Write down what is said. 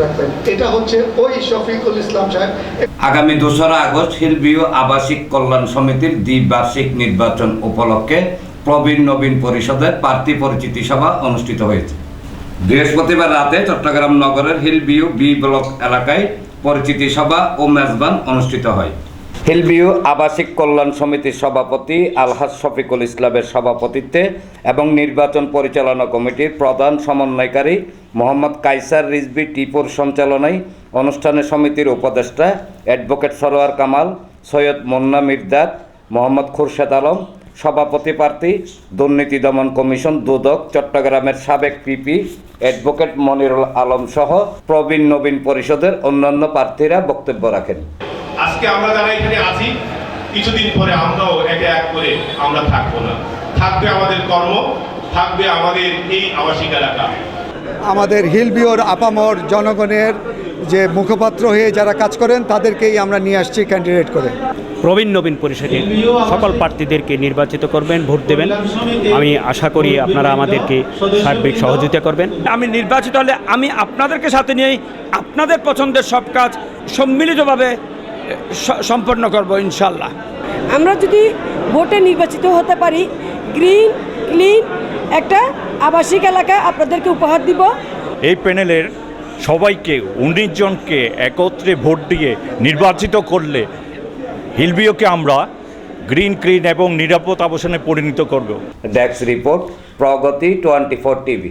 রাখবেন। এটা হচ্ছে ওই শফিকুল ইসলাম সাহেব। আগামী দোসরা আগস্ট হিলবিউ আবাসিক কল্যাণ সমিতির দ্বিবার্ষিক নির্বাচন উপলক্ষে প্রবীণ নবীন পরিষদের প্রার্থী পরিচিতি সভা অনুষ্ঠিত হয়েছে। বৃহস্পতিবার রাতে চট্টগ্রাম নগরের হিলবিউ বি ব্লক এলাকায় পরিচিতি সভা ও মেজবান অনুষ্ঠিত হয়। হিলবিউ আবাসিক কল্যাণ সমিতির সভাপতি আলহাজ শফিকুল ইসলামের সভাপতিত্বে এবং নির্বাচন পরিচালনা কমিটির প্রধান সমন্বয়কারী মোহাম্মদ কাইসার রিজবি টিপুর সঞ্চালনায় অনুষ্ঠানে সমিতির উপদেষ্টা অ্যাডভোকেট সরোয়ার কামাল, সৈয়দ মুন্না মির্দাদ মোহাম্মদ খুরশেদ আলম, সভাপতি প্রার্থী দুর্নীতি দমন কমিশন দুদক চট্টগ্রামের সাবেক পিপি অ্যাডভোকেট মনিরুল আলম সহ প্রবীণ নবীন পরিষদের অন্যান্য প্রার্থীরা বক্তব্য রাখেন। আজকে আমরা যারা এখানে আছি কিছুদিন পরে আমরাও একে এক করে আমরা থাকব না। থাকবে আমাদের কর্ম থাকবে আমাদের এই আবাসিক এলাকা। আমাদের হিলবিওর আপামর জনগণের যে মুখপাত্র হয়ে যারা কাজ করেন তাদেরকেই আমরা নিয়ে আসছি ক্যান্ডিডেট করে। প্রবীণ নবীন পরিষদের সকল প্রার্থীদেরকে নির্বাচিত করবেন ভোট দেবেন। আমি আশা করি আপনারা আমাদেরকে সার্বিক সহযোগিতা করবেন। আমি নির্বাচিত হলে আমি আপনাদেরকে সাথে নিয়েই আপনাদের পছন্দের সব কাজ সম্মিলিতভাবে সম্পন্ন করব ইনশাল্লাহ। আমরা যদি ভোটে নির্বাচিত হতে পারি গ্রিন ক্লিন একটা আবাসিক এলাকা আপনাদেরকে উপহার দিব। এই প্যানেলের সবাইকে উনিশ জনকে একত্রে ভোট দিয়ে নির্বাচিত করলে হিলবিওকে আমরা গ্রিন ক্লিন এবং নিরাপদ আবাসনে পরিণত করব। Desk report Pragati twenty four TV